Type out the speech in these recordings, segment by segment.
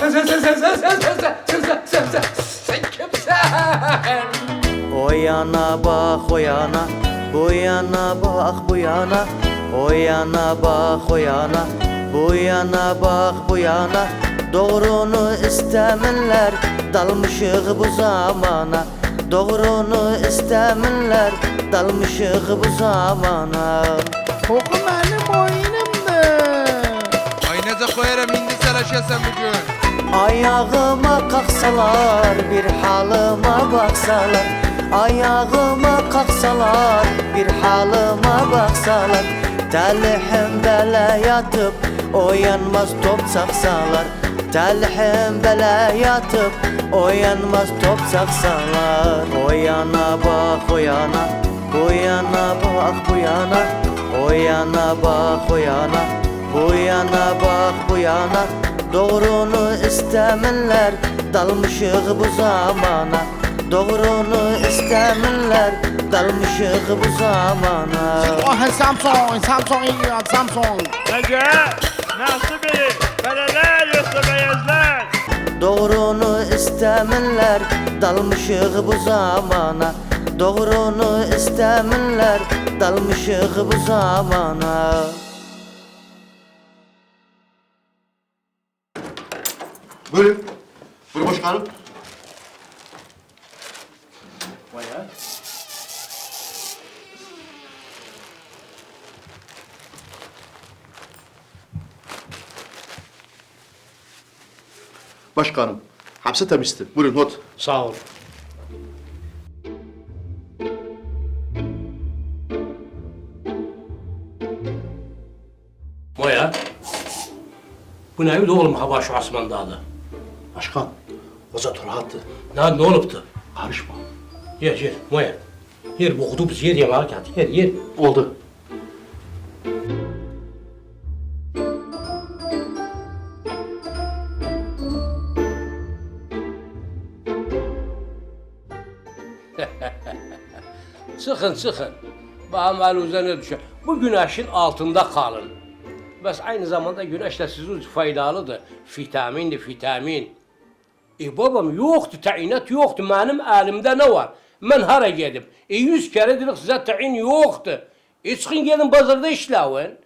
Sen sen sen sen sen sen sen sen sen sen sen sen sen kimsin? O yana bak o yana Bu yana bak bu yana O yana bak o yana Bu yana bak bu yana Doğrunu isteminler Dalmışık bu zamana Doğrunu isteminler Dalmışık bu zamana Koku benim oyunumdur. Aynaza koyarım indi sen bugün. Ayağıma kalksalar bir halıma baksalar. Ayağıma kalksalar bir halıma baksalar. Telihim bele yatıp oyanmaz top saksalar. Telihim bele yatıp oyanmaz top saksalar. O yana bak o yana Bu yana bak bu yana O yana bak o yana Bu yana bak bu yana Doğrunu istəmirlər Dalmışıq bu zamana Doğrunu istəmirlər Dalmışıq bu zamana Oh Samsung, Samsung iyi Samsung Necə? Nasıl biri? Belələr yoxsa bəyəzlər? Doğrunu istəmirlər Dalmışıq bu zamana Doğrunu istəmirlər Dalmışıq bu zamana Buyurun. Buyurun başkanım. Başkanım, hapse temizdi. Buyurun not. Sağ ol. Moya. Bu ne öyle oğlum hava şu asman dağda? Başkan, Ozat rahattı. Ne, ne oluptu? Karışma. Yer yer Moya. Yer bu biz yer yemeğe geldi. Yer yer. Oldu. Sıkın sıkın. Bağmal üzerine düşer. Bu güneşin altında kalın. Bes aynı zamanda güneş de sizin faydalıdır. Vitamindir, vitamin. E babam yoktu, tayinat yoktu. Benim elimde ne var? Ben hara geldim. E yüz kere dedik size tayin yoktu. E çıkın gelin pazarda işlavın.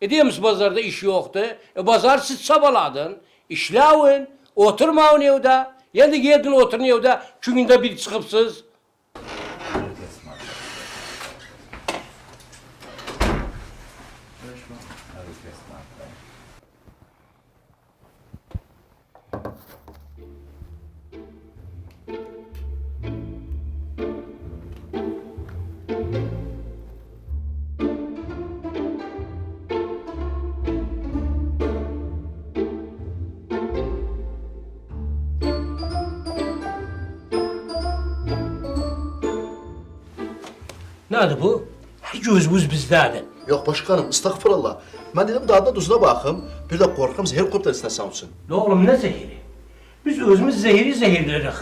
E diyormuş pazarda iş yoktu. E pazar siz sabaladın. İşlavın. Oturmayın evde. Yani geldin oturun evde. Çünkü bir çıkıpsız. Nədir bu? Hə gözümüz bizdədir. Yox başkanım, estağfurullah. Mən dedim dadına duzuna baxım, bir də qorxum zehir qoyub da üstünə samsın. Nə oğlum, nə zehiri? Biz özümüz zehiri zehirləyirik.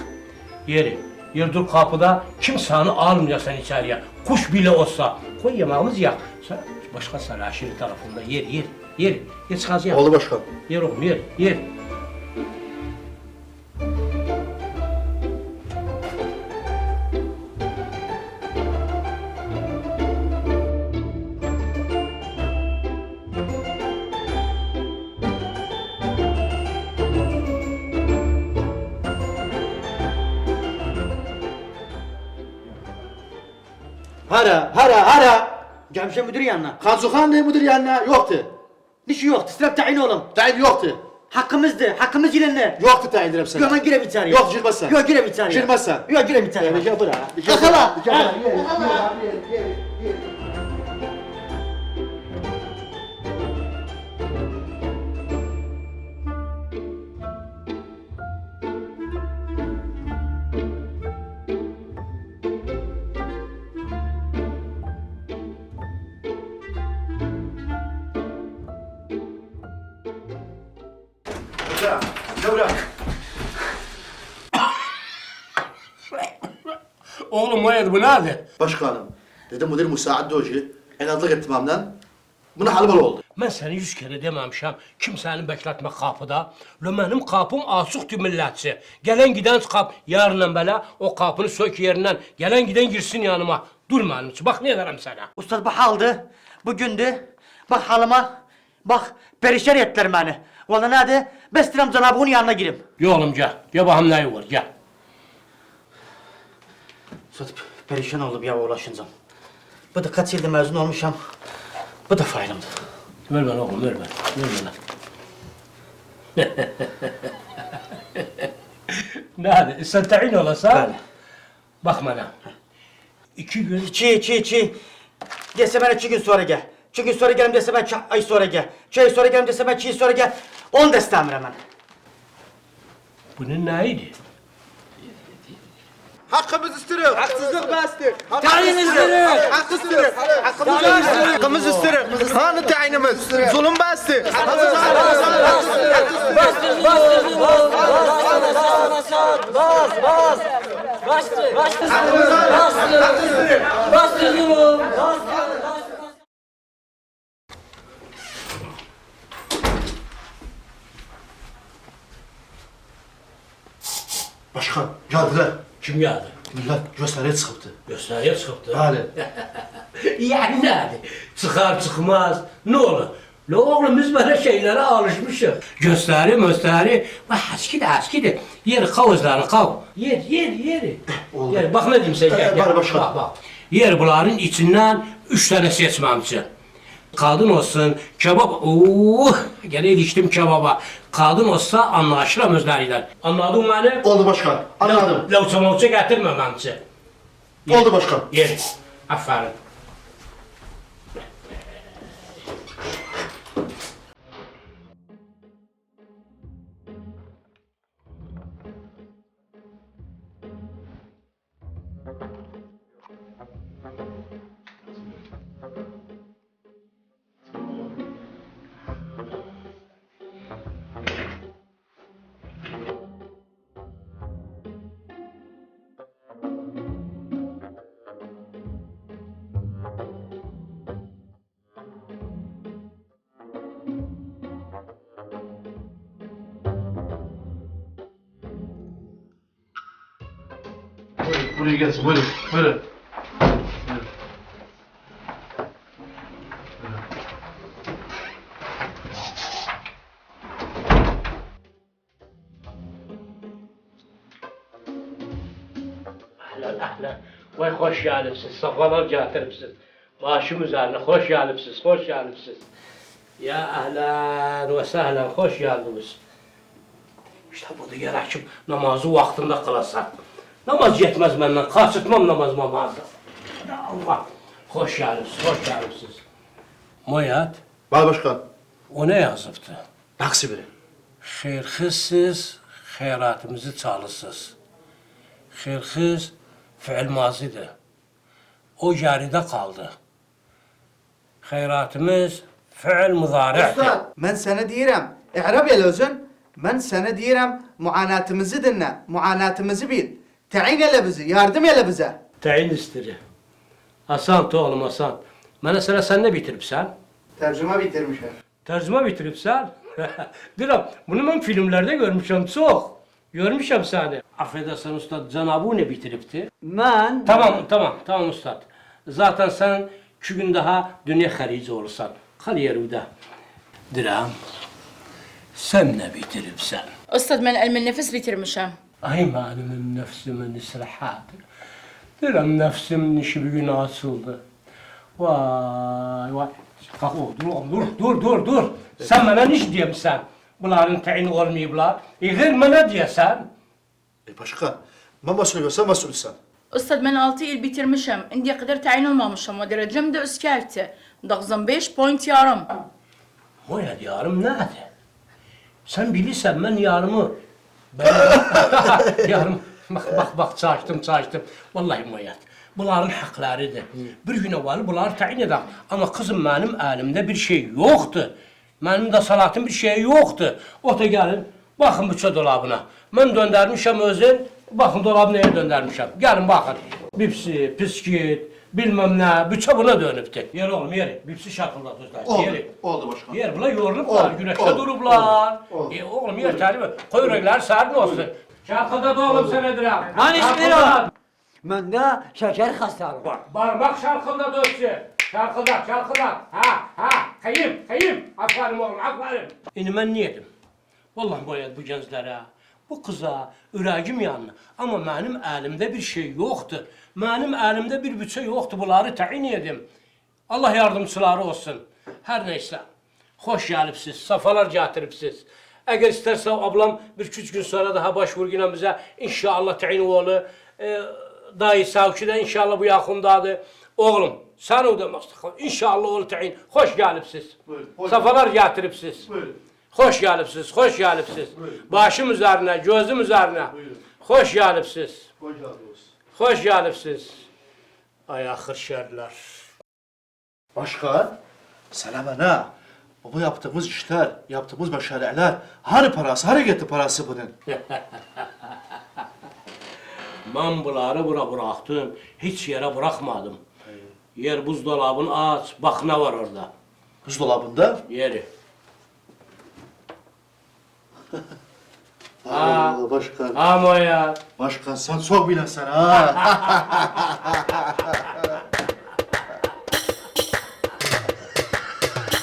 Yeri, yer dur qapıda, kimsanı almayasan içəriyə. Quş bilə olsa, qoy yemağımız yax. Sən başqa sanayi şirkəti tərəfində yer, yer, yer, yer çıxacaq. Oğlu başkan. Yer oğlum, yer, yer. Hara, hara, hara. Gelmişim müdür yanına. Kansuhan ne müdür yanına? Yoktu. Nişi yoktu, sıra tayin oğlum. Tayin yoktu. Hakkımızdı, hakkımız yilenler. Yoktu tayin dedim sana. Yok ben girem içeriye. Yok, girmezsen. Yok girem içeriye. Girmezsen. Yok girem içeriye. Gel buraya. Burada bırak. Oğlum hayır bu nerede? Başkanım, dedi müdür müsaade hoca, enazlık etmemden buna halbol oldu. Ben seni yüz kere dememişim. Kimsenin bekletme kapıda. Lo benim kapım asuktu milletçi. Gelen giden kap yarından bela o kapını sök yerinden. Gelen giden girsin yanıma. Durma hanımcı. Bak ne ederim sana. Ustad bu haldı, bugündü. Bak halıma Bak perişan ettiler beni. Valla nerede? Bestiram Cenab-ı yanına gireyim. Gel oğlum gel, gel bakayım neyi var, gel. Ustad perişan oldum ya ulaşınca. Bu da kaç yıldır mezun olmuşam. Bu da failımdı. Ver bana oğlum, ver bana, ver bana. Nerede? Sen tayin olasan? Bəli. Bak bana. İki gün Çiğ çiğ çiğ. Dese bana iki gün sonra gel. İki gün sonra gelim dese ben ay sonra gel. İki ay sonra gelim dese ben ay sonra gel. Onu da istemiyorum ben. bunun neydi? Hakkımız istiyor. Haksızlık bastı. Tayin istiyor. Hakkı istiyor. Hakkımız istiyor. Hanı tayinimiz. Zulüm bastı. Başkan, geldiler. Kim geldi? Millet gösteriye çıkıptı. Gösteriye çıktı. Hadi. Yani nerede? Çıkar çıkmaz. Ne olur? La oğlum biz böyle şeylere alışmışız. Gösteri gösteri. Bak eskidi eskidi. Yer kavuzlarını kav. Yer yer yer. Oldu. Yer bak ne diyeyim sen gel. Ee, gel. başla. Bak bak. Yer bunların içinden üç tane seçmemci. Kadın olsun, kebap, ooo, gene iliştim kebaba. Kadın olsa anlaşıram özleriyle. Anladın beni? Oldu başkan, anladım. Lavça mavça getirme memci. Oldu başkan. Yer. Aferin. Obrigado, valeu, valeu. خوش گلیبسیز، صفالار گلتربسیز باشم üzerine خوش گلیبسیز، خوش يا یا يا و سهلن، خوش گلیبسیز اشتا بودی گرکیم، نمازو وقتنده قلاسن Namaz yetmez benden, kaçırtmam namaz mamazı. Allah, hoş gelipsiz, hoş gelipsiz. Moyat, başkan, o ne yazıptı? taksi biri. Xeyirsiz, xeyratımızı çalısız. Xeyirsiz, fiil mazidir. O yarıda kaldı. Xeyratımız, fiil muzari'dir. Usta, ben sana deyirəm, i'rab el özün. Ben sana deyirəm, muanatımızı dinle, muanatımızı bil. Təyin elə bizi, yardım elə bizə. Təyin istiri. Asan oğlum, asan. Mənə sıra sən nə bitiribsən? Tərcümə bitirmişəm. Tərcümə bitiribsən? Deyirəm, bunu mən filmlərdə görmüşəm çox. Görmüşəm səni. Affedersin ustad, Canabu ne bitiribdi? Ben Tamam, tamam, tamam ustad. Zaten sen iki gün daha dünya xərici olursan. Xal yerində. Dirəm, sən nə bitiribsən? Ustad ben ilmin nefes bitirmişim. Ay mənim nəfsimin israhat. Dirəm, nəfsimin işi bir gün açıldı. Vay, vay. Qalx, o, dur, dur, dur, dur, dur. Sən mənə niş deyəmsən? Bunların təyin olmayıblar. Eğer mənə deyəsən, E başkan, ben mesul sen mesulsen. Ustad ben 6 yıl bitirmişim. Indiye kadar tayin olmamışım. O derecem de üskerti. 95 point yarım. Moya yarım nədir? Sən bilirsən mən yarımı ben yarım bax bax bax çaşdım çaşdım. Vallahi Moya. Bunların haqqlarıdır. Bir gün evvel bunlar təyin edəm. Amma kızım mənim əlimdə bir şey yoxdur. Mənim də salatım bir şey yoxdur. Ota gəlin, baxın bu dolabına. Mən döndərmişəm özün, baxın dolabı nəyə döndərmişəm. Gəlin baxın. Bipsi, biskit, bilmem ne, bütçe buna dönüptü. Yer oğlum yer, bipsi şarkılatırlar, Oldu, yer. oldu başkan. Yer bula yorulublar, Oldu, güneşte oldu, durublar. oldu. E, oğlum yer talibi, koy yürekler serin olsun. Şarkıda da oğlum sen Edirem. Lan Şarkıda. ağa. Mende şeker hastalığı var. Parmak şarkında dönsün. Şarkıda, şarkıda. Ha, ha, kayım, kayım. Aferin oğlum, aferin. İni ben niyedim? Vallahi boyadı bu gençlere bu kıza ürəyim yanına. Amma mənim əlimdə bir şey yoxdur. Mənim əlimdə bir büçə yoxdur. Bunları təyin edim. Allah yardımçıları olsun. Hər neysə. Xoş gəlibsiz, safalar gətiribsiz. Əgər istərsə ablam bir üç gün sonra daha baş vurguna bizə inşallah təyin oğlu e, dayı Savki'də inşallah bu yaxındadır. Oğlum, sən o demək. İnşallah oğlu təyin. Xoş gəlibsiz. Safalar gətiribsiz. Buyurun. Hoş gelipsiz, hoş gelipsiz. Başım üzerine, gözüm üzerine. Hoş gelipsiz. Hoş geldiniz. Hoş gelipsiz. Ay ahır şerler. Başkan, ha. Bu yaptığımız işler, yaptığımız başarılar, hani parası, gitti parası bunun? Ben bunları bura bıraktım. Hiç yere bırakmadım. Yer buzdolabını aç. Bak ne var orada. Buzdolabında. Yeri. Aa, başkan. Ama ya. Başkan sen çok bilensin ha.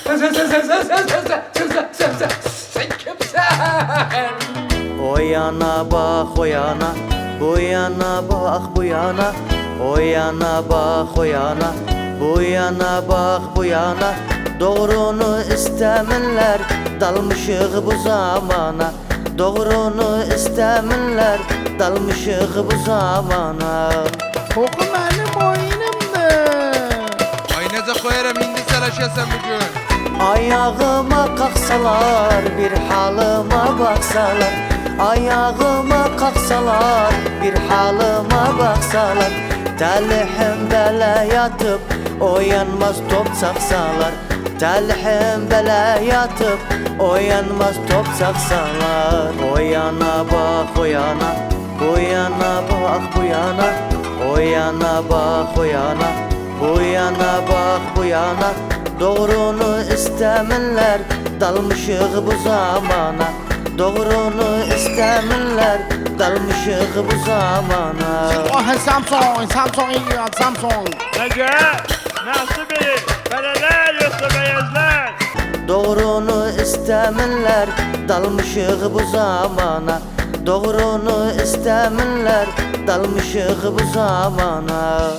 Sen sen sen sen sen sen sen sen sen sen sen sen kimsen? O yana bak o yana Bu yana bak bu yana O yana bak o yana Bu yana bak bu yana Doğrunu isteminler Dalmışık bu zamana Doğrunu isteminler Dalmışık bu zamana Koku benim oyunumdur. Aynaca koyarım indi saraşasan bugün. Ayağıma kalksalar bir halıma baksalar Ayağıma kalksalar bir halıma baksalar Telhim bele yatıp oyanmaz top saksalar Telhim bele yatıp oyanmaz top saksalar O yana bak o yana Bu yana bak bu yana O yana bak o yana Bu yana bak bu yana Doğrunu isteminler Dalmışık bu zamana Doğrunu isteminler Dalmışık bu zamana Oh Samson, Samson iyi ya Samson. Nece? Nasıl biri? Bereler yoksa beyazlar. Doğrunu isteminler Dalmışık bu zamana. Doğrunu isteminler Dalmışık bu zamana